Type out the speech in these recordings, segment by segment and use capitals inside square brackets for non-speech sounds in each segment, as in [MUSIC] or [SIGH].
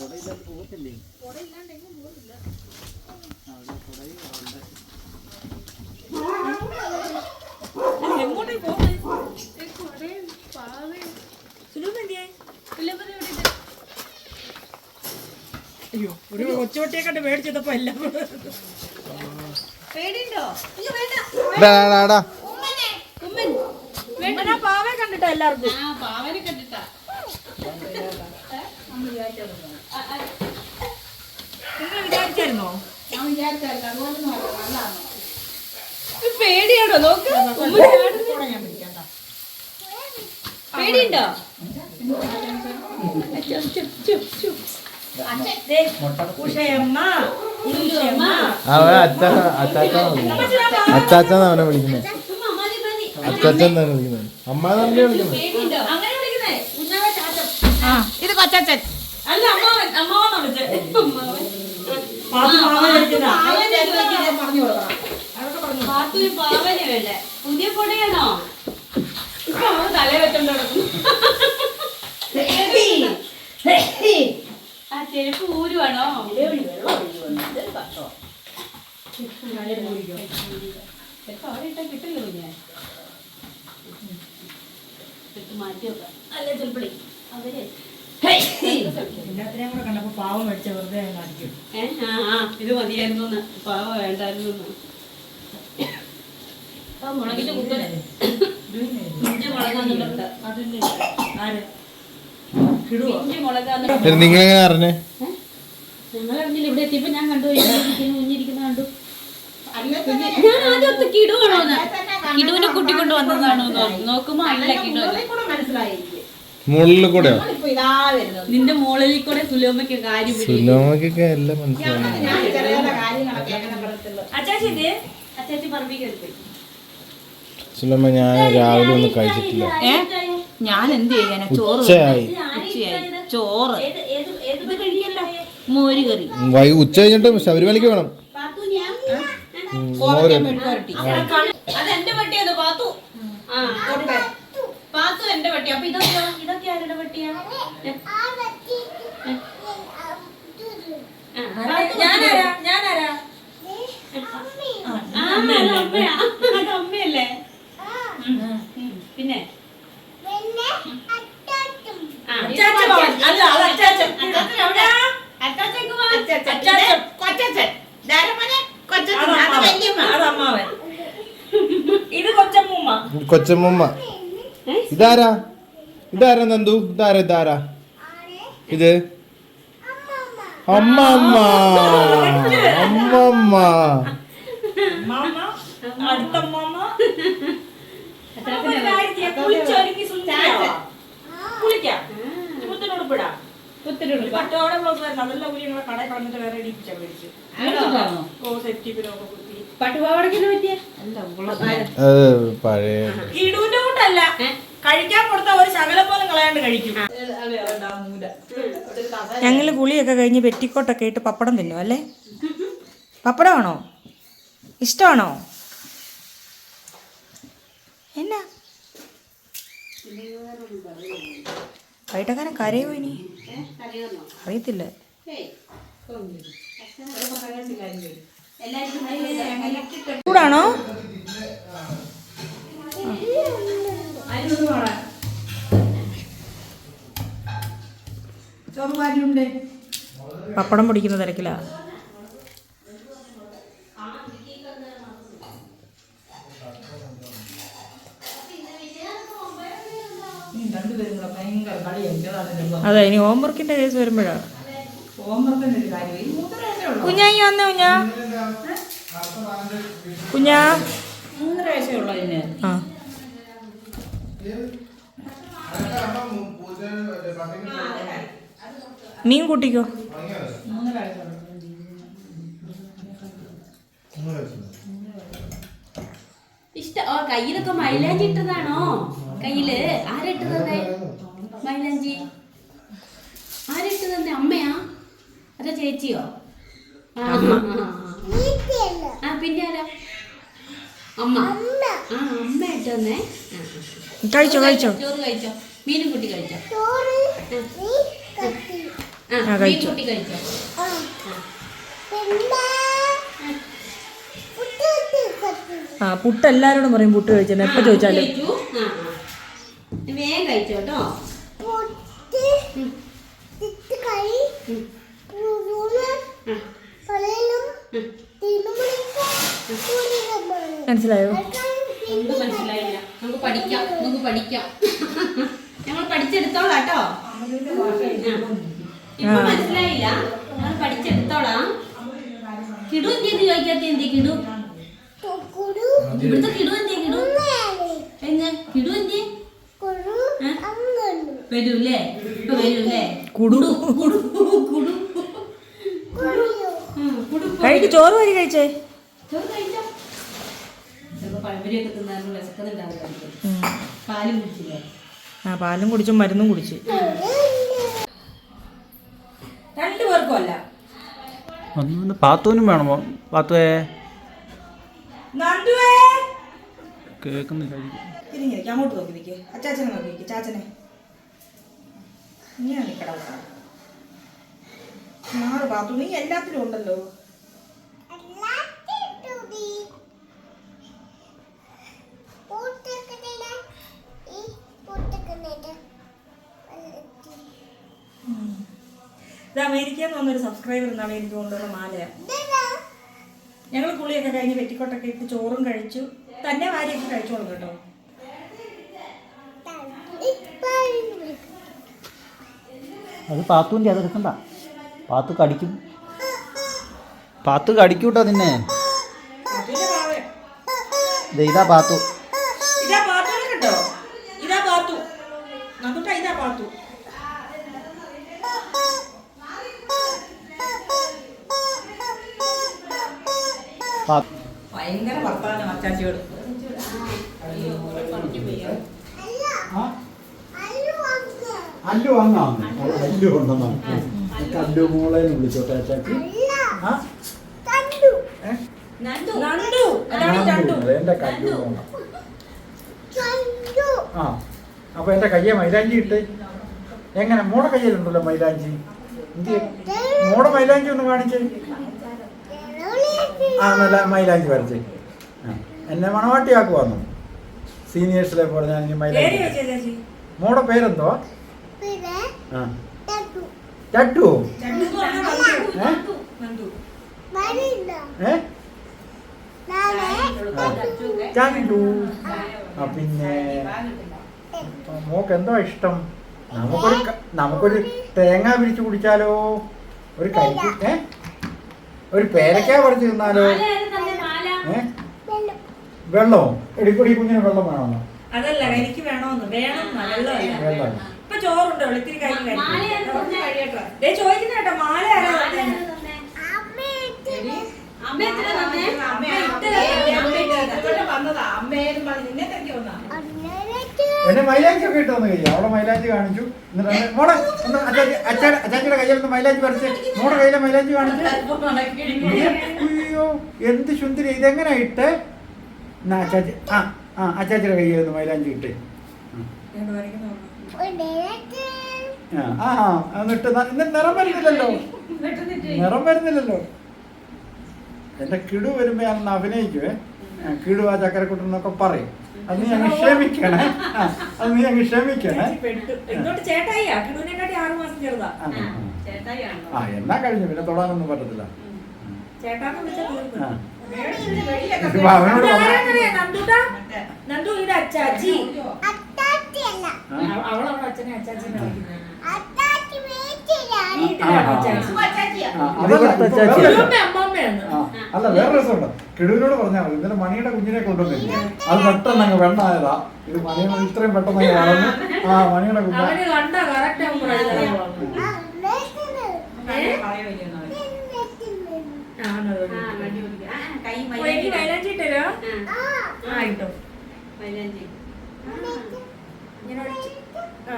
കുടയില്ലാതെ പോകത്തില്ലേ? അവിടെ കുടയും അവിടെ എങ്ങോട്ടേക്ക് പോകുന്നത് സുലഭ എന്തിയേ? അയ്യോ ഒരു കൊച്ചുവട്ടിയെ കണ്ട് മേടിച്ചതപ്പോ എല്ലാം. പേടിയുണ്ടോ? പാവയെ കണ്ടിട്ടാ എല്ലാവർക്കും. ആ പാവനെ കണ്ടിട്ടാ. നിങ്ങൾ വിചാരിച്ചായിരുന്നോ? ഞാൻ വിചാരിച്ചായിരുന്നു. അതുപോലൊന്നും അല്ല നല്ലതാണ്. പേടിയാണോ? നോക്ക്. പേടിയുണ്ടോ? അവനെ വിളിക്കുന്നത്. അച്ചാച്ചൻ വിളിക്കുന്നത്. അമ്മ തന്നെ വിളിക്കുന്നത്. ഇത് കൊച്ചാച്ചൻ അല്ല അമ്മാവൻ അമ്മാവൻ വിളിച്ചത് അമ്മാവൻ പാത്തു പാവ കഴിക്കുന്നതാ. പാത്തുവിന് പാവനെ വേണ്ടേ പുതിയ പൊടിയാണോ ഇപ്പൊ അവൾ തല വെച്ചോണ്ട് നടക്കുന്നു ആ ചെരുപ്പ് ഊരുവാണോ ചെരുപ്പ് അവിടെ ഇട്ടാ കിട്ടില്ല കുഞ്ഞെ ചെരുപ്പ് മാറ്റി വെക്കാം അല്ലേ ചെരുപ്പളി അവർ എല്ലാത്തിനെയും കൂടെ കണ്ടപ്പോ പാവം മേടിച്ച വെറുതെ അങ്ങ് കാണിക്കും ഏ ആ ആ ഇത് മതിയായിരുന്നു പാവ വേണ്ടായിരുന്നു ആ മുളകിന്റെ കുക്കർ ഇഞ്ചി മുളകാന്നുണ്ട്. ഇഞ്ചി നിങ്ങൾ അറിഞ്ഞേ? ഞങ്ങൾ അറിഞ്ഞില്ല. ഇവിടെ എത്തിയപ്പോ ഞാൻ കണ്ടു. കുഞ്ഞിരിക്കുന്ന കണ്ടു. ഞാൻ ആദ്യം കിടുവാണോന്ന് കിടുവിനെ കുട്ടി കൊണ്ട് വന്നതാണോ? നോക്കുമ്പോ അല്ല കിടു മുകളിൽ കൂടെയോ? നിന്റെ കൂടെ സുലോമയ്ക്ക് കാര്യം എല്ലാം പോയി സുലോമ ഞാൻ രാവിലെ ഒന്നും കഴിച്ചിട്ടില്ല. ഞാൻ എന്ത് ചെയ്യാനാ ചോറ് ഉച്ചയായി. ചോറ്. മോര് കറി. വൈ ഉച്ച കഴിഞ്ഞിട്ട് ശബരിമലയ്ക്ക് വേണം മോര്. അതെന്റെ പട്ടിയത് പാത്തു. ആ പാത്തു എന്റെ പട്ടി അപ്പൊ ഇതൊക്കെയോ ഇതൊക്കെ ആരുടെ പട്ടിയാ? ഞാനാരാ? അമ്മയല്ലേ. പിന്നെ. അല്ല അത് അച്ചാച്ചൻ അച്ചാച്ചൻ. എവിടെയാ? അച്ചാച്ചൻ. അച്ചാച്ചൻ കൊച്ചമ്മൂമ്മ. ഇതാരാ? ഇതാരാ നന്ദു? ഇതാരാ ഇതാരാ? ഇത്? അമ്മമ്മ. അമ്മമ്മ. പട്ടോടെ ബ്ലൗസ് അതെല്ലാം ഞങ്ങളെ കടയിൽ കളഞ്ഞിട്ട് വേറെ മേടിച്ചു. ഓ സെറ്റി പിന്നൊക്കെ കുത്തി. പട്ടുപാവാടയ്ക്ക് എന്താ പറ്റിയെ? പഴയ കൂട്ടല്ല കഴിക്കാൻ കൊടുത്ത ഒരു ശകലം പോലും കളയാണ്ട് കഴിക്കും. ഞങ്ങൾ ഗുളിയൊക്കെ കഴിഞ്ഞ് പെറ്റിക്കോട്ടൊക്കെ ഇട്ട് പപ്പടം തിന്നു അല്ലേ? പപ്പടമാണോ? ഇഷ്ടമാണോ? എന്നാ? വൈകിട്ടങ്ങനെ കരയോ ഇനി? അറിയത്തില്ല. ചൂടാണോ? പപ്പടം പൊടിക്കുന്ന തിരക്കിലാ. അതെ ഇനി ഹോംവർക്കിന്റെ കേസ് വരുമ്പോഴാ. കുഞ്ഞായി വന്നേ കുഞ്ഞാ. കുഞ്ഞാ. മൂന്നര വയസ്സേ ഉള്ളൂ അതിന്. ആ. മീൻ കൂട്ടിക്കോ? ഇഷ്ട. ഓ കയ്യിലൊക്കെ മൈലാഞ്ചി ഇട്ടതാണോ? കയ്യിൽ. ആരിട്ട് തന്നെ മൈലാഞ്ചി. ആരിട്ട് തന്നെ അമ്മയാ? അതോ ചേച്ചിയോ? ആ, പിന്നെ ആരാ? അമ്മ. ആ അമ്മ ഇട്ടു തന്നെ ആ, ആ. കഴിച്ചോ കഴിച്ചോ. ചോറ് കഴിച്ചോ. മീനും കുട്ടി കഴിച്ചോ? ആ, കഴിച്ചോ. ആ. പുട്ട് എല്ലാരോടും പറയും പുട്ട് കഴിച്ചെന്ന്. എപ്പോൾ ചോദിച്ചാലും. വേഗം കഴിച്ചോ കേട്ടോ മനസ്സിലായോ ഒന്നും മനസ്സിലായില്ല നമുക്ക് പഠിക്കാം നമുക്ക് പഠിക്കാം. ഞങ്ങൾ പഠിച്ചെടുത്തോളാം കേട്ടോ ഇപ്പൊ മനസ്സിലായില്ല? ഞങ്ങൾ പഠിച്ചെടുത്തോളാം. കിടു എന്ത് ചോദിക്കാത്ത എന്ത് കിടു ഇവിടുത്തെ കിടു എന്തി കിടു എങ്ങ കിടു എന്തി വരൂല്ലേ ഇപ്പൊ വരൂല്ലേ കുടു കുടു കുടു ഉം, കുടു കഴിക്ക് ചോറ് വരി കഴിച്ചേ ചോറ് കഴിച്ചോ പഴംപൊരിയൊക്കെ തിന്നാലും പാലും കുടിച്ചില്ലേ? ആ പാലും കുടിച്ചു മരുന്നും കുടിച്ചു. രണ്ടു പേർക്കും അല്ല. ഒന്ന് പാത്തൂനും വേണമോ പാത്തുവേ. നന്ദുവേ. കേൾക്കുന്നില്ല അങ്ങോട്ട് നോക്കി നിൽക്ക് അച്ചാച്ചനെ നോക്കി നിൽക്കേ ചാച്ചനെ. നീയാണ് നിൽക്കട നാറ് പാത്തു നീ എല്ലാത്തിലും ഉണ്ടല്ലോ. ഇത് അമേരിക്കയിൽ വന്നൊരു സബ്സ്ക്രൈബർ എന്നാണ് എനിക്ക് കൊണ്ടുവന്ന മാലയാണ് ഞങ്ങൾ കുളിയൊക്കെ കഴിഞ്ഞ് വെറ്റിക്കോട്ടൊക്കെ ഇട്ട് ചോറും കഴിച്ചു. തന്നെ വാരിയൊക്കെ കഴിച്ചോളും കേട്ടോ. അത് പാത്തുവിന്റെ അതെടുക്കണ്ട പാത്തു കടിക്കും. പാത്തു കടിക്കൂട്ടോ നിന്നെ. ഇതാ പാത്തു ഇതാ പാത്തുവിനെ കണ്ടോ ഇതാ പാത്തു നന്ദുട്ടാ ഇതാ പാത്തു പാത്തു ഭയങ്കര വർത്താനം അച്ചാച്ചിയോട്. അല്ലു വന്നാണ് അല്ലു ഉണ്ടെന്നാണ് കല്ലു മോളെ വിളിച്ചോട്ടെ ചേച്ചി ആ? ഏ? നന്ദു. അതാണ് ഞാൻ എന്റെ കല്ലു ആ. അപ്പൊ എന്റെ കയ്യെ മൈലാഞ്ചി ഇട്ട്. എങ്ങനെ? മോടെ കയ്യിലുണ്ടല്ലോ മൈലാഞ്ചി. മോടെ മൈലാഞ്ചി ഒന്ന് കാണിച്ചേ. ആ നല്ല മൈലാഞ്ചി വരച്ച്. എന്നെ എന്നെ മണവാട്ടിയാക്കുവാന്നു? സീനിയേഴ്സിലെ പോലെ ഞാൻ മൈലാഞ്ചി മോടെ പേരെന്തോ? ചട്ടു ആ. പിന്നെ മോക്ക് എന്തോ ഇഷ്ടം? നമുക്കൊരു നമുക്കൊരു തേങ്ങ പിരിച്ചു കുടിച്ചാലോ? ഒരു കരിക്ക് ഏ? ഒരു പേരക്ക പറിച്ചു തിന്നാലോ? വെള്ളമോ എടുക്കൊടി കുഞ്ഞിന് വെള്ളം വേണമെന്നോ അതല്ല എനിക്ക് വേണമെന്ന് വേണം വെള്ളം ഇപ്പൊ ചോറുണ്ടോ? ഇത്തിരി? ദേ ചോദിക്കുന്ന കേട്ടോ മാല ആരാ അമ്മേ തന്നെ? ആര് തന്നെ? അമ്മ എത്ര തന്നെ. എന്നെ മൈലാഞ്ചി ഒക്കെ ഇട്ട് തന്നു കഴിയാം അവിടെ മൈലാഞ്ചി കാണിച്ചു. എന്നിട്ട് എന്നെ- മോളെ ഒന്ന് അച്ചാച്ചിയുടെ കയ്യിൽ നിന്ന് മൈലാഞ്ചി പറിച്ച് മോടെ കയ്യിലെ മൈലാഞ്ചി കാണിച്ചു. അയ്യോ എന്ത് സുന്ദരി. ഇതെങ്ങനെ ഇട്ട്? എന്നാ അച്ചാച്ചി ആ ആ അച്ചാച്ചിയുടെ കയ്യിൽ നിന്ന് മൈലാഞ്ചി ഇട്ട്. ആ എന്നിട്ട് നിറം വരുന്നില്ലല്ലോ. നിറം വരുന്നില്ലല്ലോ. എന്റെ കിടു വരുമ്പോ ഞാൻ അഭിനയിക്കുവേ. കിടു ആ ചക്കരക്കുട്ടൻ എന്നൊക്കെ പറയും. അത് നീ അങ്ങ് ക്ഷമിക്കണേ ആ, അത് നീ അങ്ങ് ക്ഷമിക്കണേ പെട്ടു. ഇങ്ങോട്ട് ആറു മാസം ചെറുതാ ആ, ആ. ആ എന്നാ കഴിഞ്ഞു പിന്നെ തൊടാനൊന്നും പറ്റത്തില്ല ചേട്ടാന്ന് വിളിച്ചാൽ ആ. വെളിയിലൊക്കെ ഇതിപ്പോ അവനോട് ഇത് പറഞ്ഞാ- ആരാന്നറിയാ? നന്ദുട്ടാ? നന്ദു ഇവിടെ അച്ചാച്ചി ആ. അവ- അവളവിടെ അച്ഛനെ അച്ചാച്ചിനെ വിളിക്കുന്നത് ആ, അല്ല വേറെ രസമുണ്ട് കിടുവിനോട് പറഞ്ഞാൽ മതി ഇന്നലെ മണിയുടെ കുഞ്ഞിനെ കൊണ്ടുവന്നില്ല അത് പെട്ടെന്ന് അങ്ങ് വെണ്ണായതാ ഇത് മണിയുടെ ഇത്രയും പെട്ടെന്ന് അങ്ങ് വളർന്നു ആ മണിയുടെ കുഞ്ഞ ഇങ്ങനെ ആ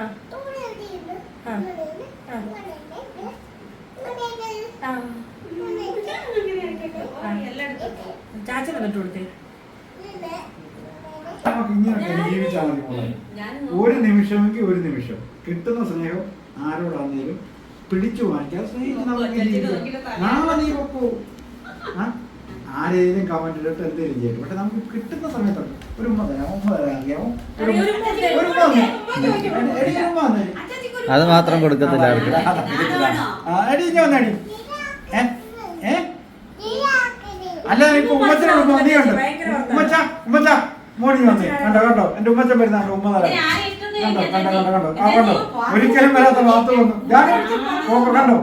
ചാച്ചൻ വന്നിട്ട് കൊടുത്തേ ജീവിച്ചാൽ ഒരു നിമിഷമെങ്കിൽ ഒരു നിമിഷം. കിട്ടുന്ന സ്നേഹം ആരോടാണെങ്കിലും പിടിച്ചു വാങ്ങിക്കാൻ സ്നേഹിച്ച്. നാളെ നീ? ആരേലും കമന്റ് ഇട്ടിട്ട് എന്തെങ്കിലും ചെയ്യും പക്ഷെ നമുക്ക് കിട്ടുന്ന സമയത്തുണ്ട് ഒരു ഉമ്മ തരാം ഉമ്മ തരാം ഒരു ഉമ്മ അത് മാത്രം കൊടുക്കത്തില്ല അവർക്ക്? അല്ല ഇപ്പൊ ഉമ്മച്ചനോട് ഉമ്മ നീ ഉണ്ട് ഉമ്മച്ച ഉമ്മച്ച മോടി വന്നേ. കണ്ടോ കണ്ടോ? എന്റെ ഉമ്മച്ചൻ വരുന്നുണ്ട് ഉമ്മ തരാം. കണ്ടോ കണ്ടോ കണ്ടോ കണ്ടോ? ആ കണ്ടോ? ഒരിക്കലും വരാത്ത വാർത്ത വന്നു. ഞാൻ കണ്ടോ?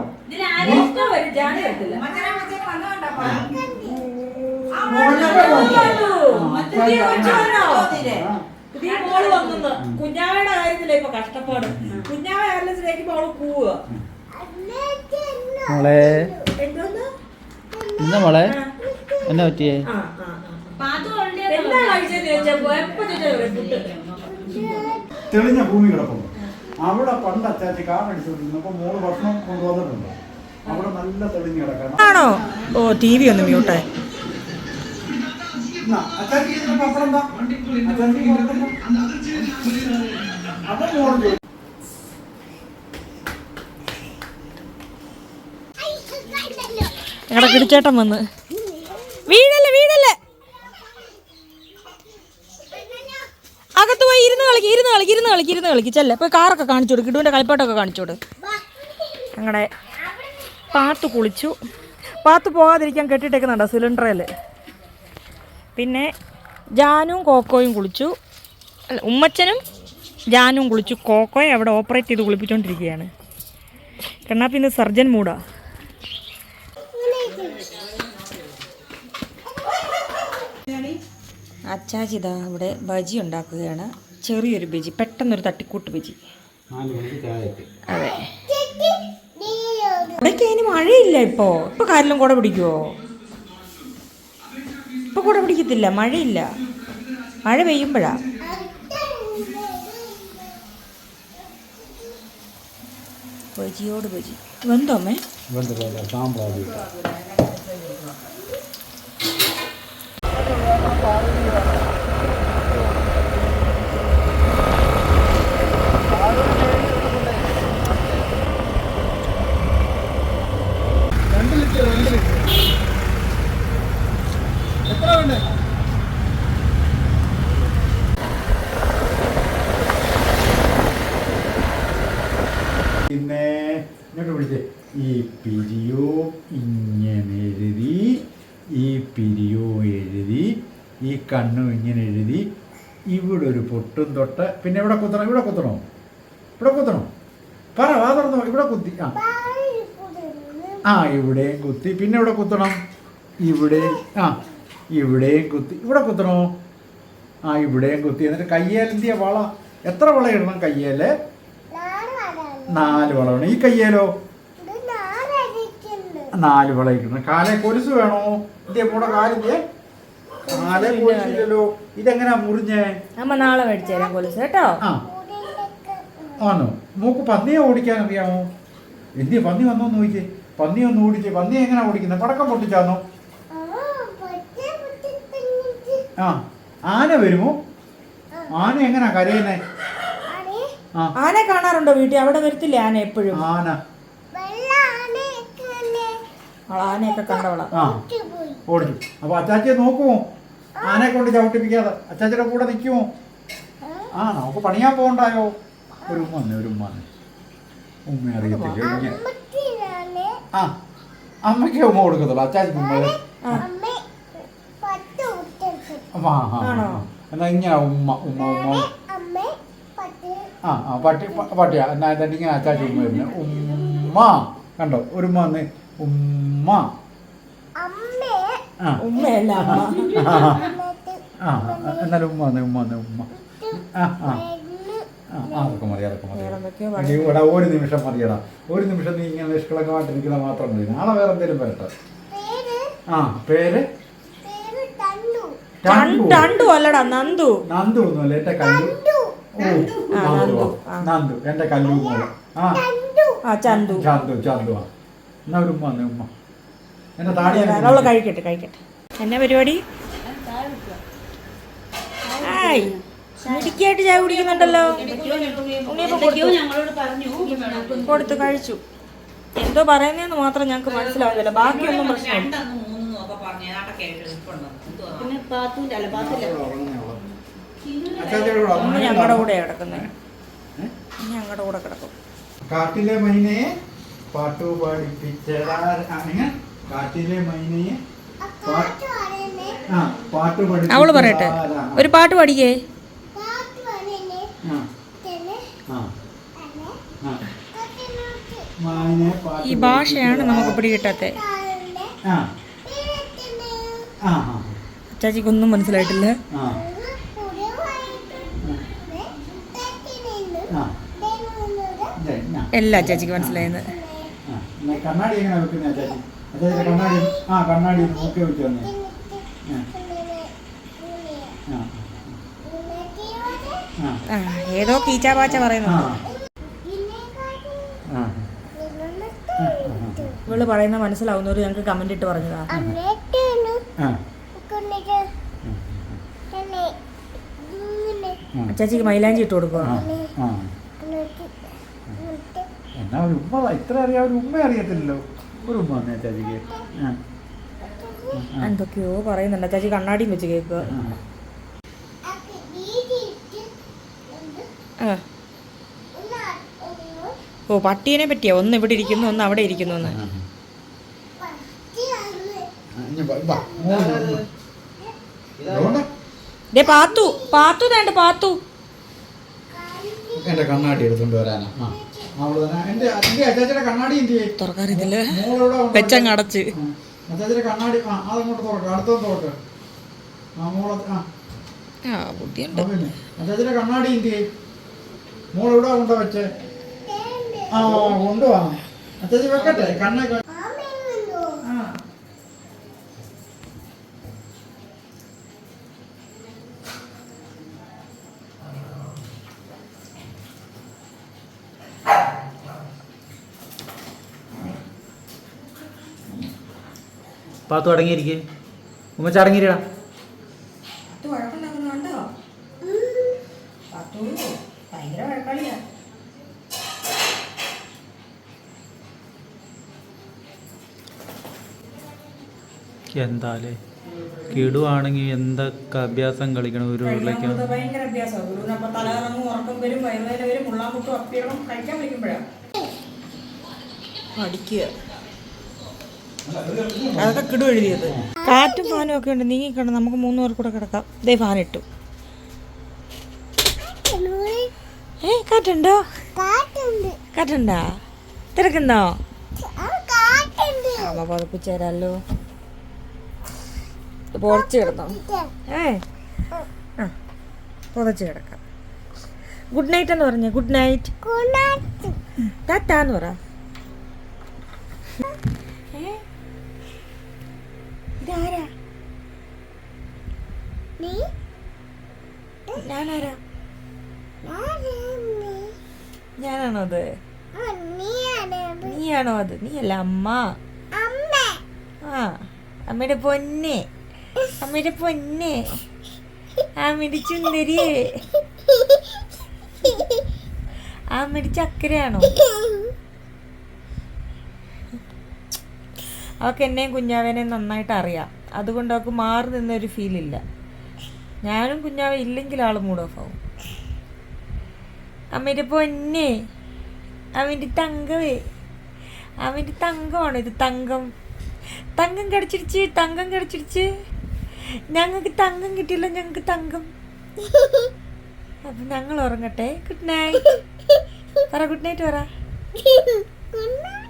വരും ജാതി വരത്തില്ല പുതിയ കൊച്ചുവന്നോ? പുതിയ മോൾ വന്നു കുഞ്ഞാവയുടെ കാര്യത്തിലെ ഇപ്പൊ കഷ്ടപ്പാട്. കുഞ്ഞാവ ആരലസിലേക്ക് മോൾ പോവുക മോളെ. എന്തോന്ന്? ഇന്ന മോളെ? എന്നാ പറ്റിയേ? എന്താ കഴിച്ചെന്ന് ചോദിച്ചപ്പോ എപ്പോ തെളിഞ്ഞ ഭൂമി കിടക്കുന്നു അവിടെ പണ്ട് അച്ചാച്ചി കാറടിച്ചുകൊണ്ടിരുന്നപ്പോ മോൾ ഭക്ഷണം കൊണ്ടുവന്നിട്ടുണ്ട്. അവിടെ നല്ല തെളിഞ്ഞ് കിടക്കണം. ആണോ? ഓ ടി വി ഒന്ന് മ്യൂട്ടായി അച്ചാച്ചി പത്രം എന്താ? അച്ചാച്ചി ഞങ്ങളുടെ കിടിച്ചേട്ടൻ വന്ന്. വീടല്ലേ വീടല്ലേ അകത്ത് പോയി ഇരുന്ന് കളിക്ക് ഇരുന്ന് കളിക്ക് ഇരുന്ന് കളിക്ക് ഇരുന്ന് കളിക്ക്. ചെല്ലേ. പോയി കാറൊക്കെ കാണിച്ചു കൊടുക്കും. ഇടുവിന്റെ കളിപ്പാട്ടൊക്കെ കാണിച്ചു കൊടു ഞങ്ങളുടെ പാത്ത് കുളിച്ചു. പാത്ത് പോകാതിരിക്കാൻ കെട്ടിട്ടേക്കുന്നുണ്ടോ സിലിണ്ടറിൽ പിന്നെ ജാനും കോക്കോയും കുളിച്ചു. അല്ല ഉമ്മച്ചനും ജാനും കുളിച്ചു കോക്കോയെ അവിടെ ഓപ്പറേറ്റ് ചെയ്ത് കുളിപ്പിച്ചുകൊണ്ടിരിക്കുകയാണ് കണ്ണാപ്പി ഇന്ന് സർജൻ മൂടാ. അച്ചാച്ചി ഇതാ ഇവിടെ ബജി ഉണ്ടാക്കുകയാണ്. ചെറിയൊരു ബജി പെട്ടെന്നൊരു തട്ടിക്കൂട്ട് ബജി. അതെ. ഇവിടേക്ക് അതിന് മഴയില്ല ഇപ്പോ. ഇപ്പൊ കാരിലും കൂടെ പിടിക്കുവോ? ഇപ്പൊ കൂടെ പിടിക്കത്തില്ല മഴയില്ല. മഴ പെയ്യുമ്പോഴാ. ബജി. വെന്തോ അമ്മേ? രണ്ട് ലിറ്റർ രണ്ട് ലിറ്റർ എത്ര വേണ്ടേ പിന്നെ ഇങ്ങോട്ട് വിളിച്ചേ ഈ പിരിയോ ഇങ്ങനെ എഴുതി ഈ പിരിയോ എഴുതി ഈ കണ്ണും ഇങ്ങനെ എഴുതി ഇവിടെ ഒരു പൊട്ടും തൊട്ട് പിന്നെ ഇവിടെ കുത്തണം ഇവിടെ കുത്തണോ? ഇവിടെ കുത്തണോ? പറ വാ തുറന്നോ ഇവിടെ കുത്തി ആ. ആ ഇവിടെയും കുത്തി പിന്നെ ഇവിടെ കുത്തണം ഇവിടെ ആ ഇവിടെയും കുത്തി ഇവിടെ കുത്തണോ? ആ ഇവിടെയും കുത്തി എന്നിട്ട് കയ്യേലിന്റെ വള? എത്ര വള ഇടണം കയ്യേൽ? നാല് വള വേണം ഈ കയ്യേലോ? നാല് വള കാലേ കാലെ കൊലുസ് വേണോ? ഇതേ കൂടെ കാലിന്റെ കാലെ കൊലുസില്ലല്ലോ. ഇതെങ്ങനാ മുറിഞ്ഞേ? അമ്മ നാളെ മേടിച്ചു തരാം കൊലുസ് കേട്ടോ. ആ. ആണോ മൂക്ക് പന്നിയെ ഓടിക്കാൻ അറിയാമോ? എന്തി പന്നി വന്നോന്ന് നോക്കിയേ പന്നി ഒന്ന് ഓടിച്ചേ. പന്നി എങ്ങനെ ഓടിക്കുന്നത് പടക്കം പൊട്ടിച്ചാന്നോ? ആ. ആന വരുമോ? ആന എങ്ങനാ കരയുന്നേ? ആന കാണാറുണ്ടോ വീട്ടിൽ? അവിടെ വരത്തില്ലേ ആന എപ്പോഴും? ആന. ആനയൊക്കെ കണ്ടവളാ. ആ ഓടിച്ചു അപ്പൊ അച്ചാച്ചിയെ നോക്കുമോ ആനയെ കൊണ്ട് ചവിട്ടിപ്പിക്കാതെ. അച്ചാച്ചിയുടെ കൂടെ നിൽക്കുമോ ആ നമുക്ക് പണിയാൻ പോകണ്ടായോ? ഒരു ഉമ്മന്നെ ഒരു ഉമ്മ വന്നേ ഉമ്മ അറിയത്തില്ല ഇങ്ങനെ ആ അമ്മയ്ക്ക് ഉമ്മ കൊടുക്കത്തുള്ളൂ. അച്ചാച്ചിക്ക് ഉമ്മ ആ, ആ? എന്നാ ഇങ്ങനെ ഉമ്മ ഉമ്മ ഉമ്മ. ആ ആ പട്ടി പട്ടിയാ. എന്നാ ഇങ്ങനെ അച്ചാച്ചി ഉമ്മ വരുന്നേ. ഉമ്മ. കണ്ടോ? ഒരു ഉമ്മ വന്ന് ഉമ്മ. ആ. ഉമ്മയല്ല അമ്മ. ആ, ആ ആ, എന്നാലും ഉമ്മ ഉമ്മ ഉമ്മ. ആ ആ. അതൊക്കെ മതി അതൊക്കെ മതി. നീ ഇവിടെ ഒരു നിമിഷം മതിയടാ. ഒരു നിമിഷം നീ ഇങ്ങനെ നിഷ്കളങ്കമായിട്ടിരിക്കുന്ന മാത്രം മതി. നാളെ വേറെ എന്തെങ്കിലും വരട്ടെ. ആ പേര്? ടണ്ടു. അല്ലടാ നന്ദു. നന്ദു ഒന്നുമല്ല എന്റെ കല്ലു. ഓ നന്ദു നന്ദു, എന്റെ കല്ലു മോൾ ആ. ചന്തു ചന്തു. ചന്തു ആ എന്നാ ഒരു ഉമ്മ വന്നേ ഉമ്മ. എന്നെ താടി അവൾ കഴിക്കട്ടെ കഴിക്കട്ടെ. എന്നാ പരിപാടി? ഹായ് മിടുക്കിയായിട്ട് ചായ കുടിക്കുന്നുണ്ടല്ലോ. കൊടുത്തു പറഞ്ഞു. കൊടുത്ത് കഴിച്ചു. എന്തോ പറയുന്നതെന്ന് മാത്രം ഞങ്ങൾക്ക് മനസ്സിലാവുന്നില്ല. ബാക്കിയൊന്നും പ്രശ്നമില്ല. ഞങ്ങളുടെ കൂടെ കിടക്കുന്നത് ഞങ്ങളുടെ കൂടെ കിടക്കും. കാട്ടിലെ മൈനയെ പാട്ടു പഠിപ്പിച്ചതാര കാട്ടിലെ മൈനയെ പാട്ട്? അവൾ പറയട്ടെ. ഒരു പാട്ട് പാടിക്കേ? ഈ ഭാഷയാണ് നമുക്ക് പിടികിട്ടാത്ത. ആ. ആ ആ അച്ചാച്ചിക്കൊന്നും മനസ്സിലായിട്ടില്ല. എല്ലാ അച്ചാച്ചിക്ക് മനസ്സിലായത് കണ്ണാടി എങ്ങനെ വെക്കുന്ന അച്ചാച്ചി? അച്ചാച്ചി കണ്ണാടി ആ കണ്ണാടി നോക്കി വെച്ച് തന്നെ. ഏതോ കീച്ചാപാച്ച പറയുന്നുണ്ട്. ആ. ഇവൾ പറയുന്ന മനസ്സിലാവുന്നവര് ഞങ്ങൾക്ക് കമന്റ് ഇട്ട് പറഞ്ഞതാ. അച്ചാച്ചിക്ക് മൈലാഞ്ചി ഇട്ട് കൊടുക്കുക എന്നാ ഒരു ഉമ്മ ഇത്ര അറിയാം ഒരു ഉമ്മ അറിയത്തില്ലല്ലോ. ഒരു ഉമ്മ വന്നേ ചാച്ചിക്ക് എന്തൊക്കെയോ പറയുന്നുണ്ട്. ചാച്ചി കണ്ണാടിയും വെച്ച് കേൾക്കുക ആ. ഓ പട്ടീനെ പറ്റിയാ. ഒന്ന് ഇവിടെ ഇരിക്കുന്നു ഒന്ന് അവിടെ ഇരിക്കുന്നു ദേ പാത്തു. പാത്തു വേണ്ട പാത്തു. എന്റെ കണ്ണാടി എടുത്തോണ്ട് വരാനാ. തുറക്കാറില്ല വെച്ചങ്ങ് അടച്ച് കണ്ണാടി ആ അതങ്ങോട്ട് തുറക്കാം അടുത്തൊന്ന് തുറക്ക് ആ മോളെ ആ. ആ ബുദ്ധിയുണ്ട്. ആ, കണ്ണാടി എന്ത് ചെയ്യും? മോളെവിടെ കൊണ്ട വെച്ചേ? ആ കൊണ്ടുവാ. അച്ചാച്ചി വെക്കട്ടെ? കണ്ണ ആ പാത്തു അടങ്ങിയിരിക്കേ. ഉമ്മച്ച വഴക്കാളിയാ. എന്താലേ? കിടുവാണെങ്കിൽ എന്തൊക്കെ അഭ്യാസം കളിക്കണം ഒരു ഉരുളയ്ക്ക്? ഭയങ്കര അഭ്യാസമാണ് ഗുരുവിന് അപ്പൊ തലകറങ്ങും ഉറക്കം വരും വയറുവേദന വരും മുള്ളാമുട്ടും അപ്പിടണം കഴിക്കാൻ പഠിക്കുക. അതൊക്കെ കിടു എഴുതിയത് കാറ്റും ഫാനും ഒക്കെ ഉണ്ട്. നീങ്ങിക്കണം നമുക്ക് മൂന്ന് പേർ കൂടെ കിടക്കാം. ദേ ഫാൻ ഇട്ടു. ഏ കാറ്റുണ്ടോ? കാറ്റുണ്ടാ. തിരക്കുന്നോ അമ്മ പതപ്പിച്ചു തരാമല്ലോ പുറച്ച് കിടന്നോ? ഏ ആ പുതച്ച് കിടക്കാം. ഗുഡ് നൈറ്റ് എന്ന് പറഞ്ഞു? ഗുഡ് നൈറ്റ് ടാറ്റാന്ന് പറ. ഞാനാരാ? ഞാനാണോ അത്? നീയാണോ അത്? നീയല്ല അമ്മ. ആ അമ്മയുടെ പൊന്നെ. അമ്മയുടെ പൊന്നെ. അമ്മയുടെ ആ മിടിച്ച അക്കരയാണോ അവൾക്ക് എന്നെയും കുഞ്ഞാവേനെയും നന്നായിട്ട് അറിയാം. അതുകൊണ്ട് അവൾക്ക് മാറി നിന്നൊരു ഫീലില്ല ഞാനും കുഞ്ഞാവ ഇല്ലെങ്കിൽ ആൾ മൂഡ് ഓഫ് ആവും. അമ്മേന്റെ പൊന്നെ. അവന്റെ തങ്കവേ. അവന്റെ തങ്കമാണ് ഇത് തങ്കം. തങ്കം കടിച്ചിടിച്ച് തങ്കം കടിച്ചിടിച്ച്. ഞങ്ങൾക്ക് തങ്കം കിട്ടിയില്ല ഞങ്ങൾക്ക് തങ്കം. അപ്പം ഞങ്ങൾ ഉറങ്ങട്ടെ. ഗുഡ് നൈറ്റ് പറ ഗുഡ് നൈറ്റ് പറ. [LAUGHS]